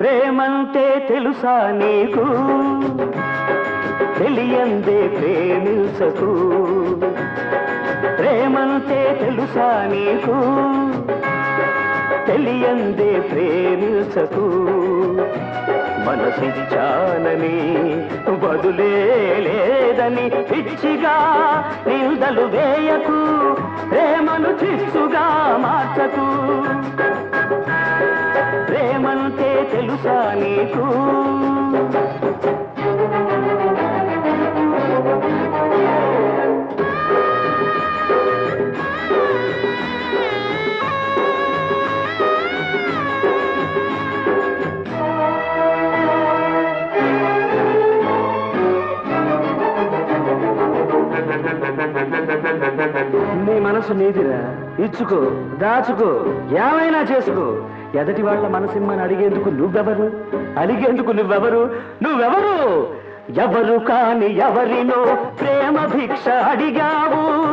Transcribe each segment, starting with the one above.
ప్రేమంటే తెలుసా నీకు? తెలియందే ప్రేమించకు. ప్రేమంటే తెలుసా నీకు? తెలియందే ప్రేమించకు. మనసిది చాలని లేదని పిచ్చిగా నిందలు వేయకు. ప్రేమను చిచ్చుగా మార్చకు. తెలుసా నీకు నీ మనసు నీదిరా ఇచ్చుకో దాచుకో ఏమైనా చేసుకో. ఎదటి వాళ్ళ మనసిమ్మని అడిగేందుకు నువ్వెవరు? అడిగేందుకు నువ్వెవరు? నువ్వెవరు? ఎవరు కాని ఎవరినో ప్రేమ భిక్ష అడిగావు.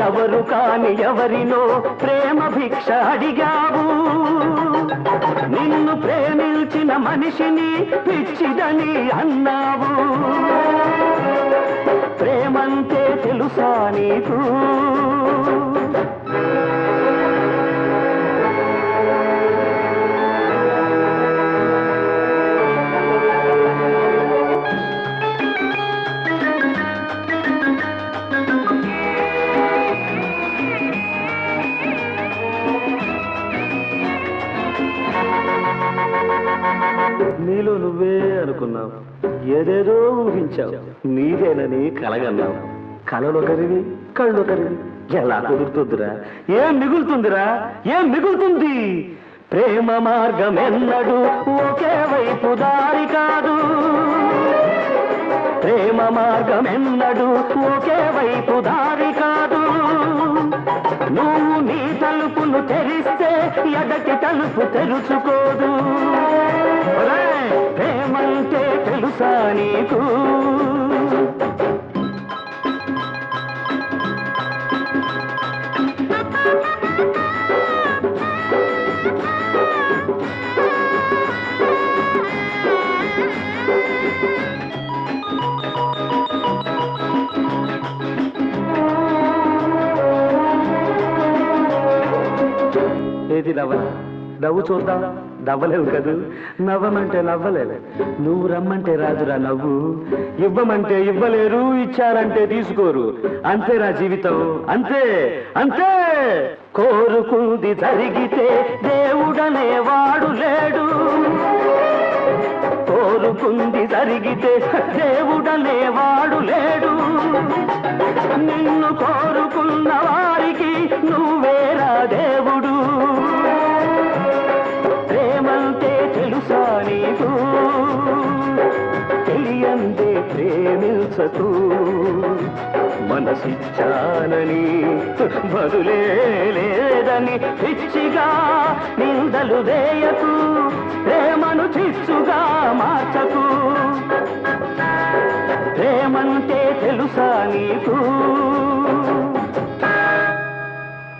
ఎవరు కాని ఎవరినో ప్రేమ భిక్ష అడిగావు. నిన్ను ప్రేమించిన మనిషిని పిచ్చిదని అన్నావు. ప్రేమంతే తెలుసా నీకు? నీలో నువ్వే అనుకున్నావు. ఏదేదో ఊహించావు. నీదేనని కలగన్నావు. కలలొకరివి కళ్ళొకరివి ఎలా కుదురుతుందిరా? ఏం మిగులుతుందిరా? ఏం మిగులుతుంది? ప్రేమ మార్గం ఎన్నడు ఒకే వైపు దారి కాదు. ప్రేమ మార్గం ఎన్నడు ఒకే వైపు దారి కాదు. నువ్వు నీ తలుపును తెరిస్తే ఎదటి తలుపు తెరుచుకోదు. ప్రేమంటే తెలుసా నీకు? ఏది నవ్వ నవ్వు చూద్దాం. నవ్వలేవు కదూ? నవ్వమంటే నవ్వలేవు నువ్వు రమ్మంటే రాదురా నవ్వు. ఇవ్వమంటే ఇవ్వలేరు ఇచ్చారంటే తీసుకోరు. అంతేరా జీవితం. అంతే అంతే. కోరుకుంది జరిగితే దేవుడనే వాడు లేడు. కోరుకుంది జరిగితే దేవుడనే వాడు లేడు. నిన్ను కోరుకున్న తెలియందే ప్రేమించకు. మనసిచ్చానని బదులే లేదని పిచ్చిగా నిందలు వేయకు ప్రేమను చిచ్చుగా మార్చకు. ప్రేమంటే తెలుసా నీకు?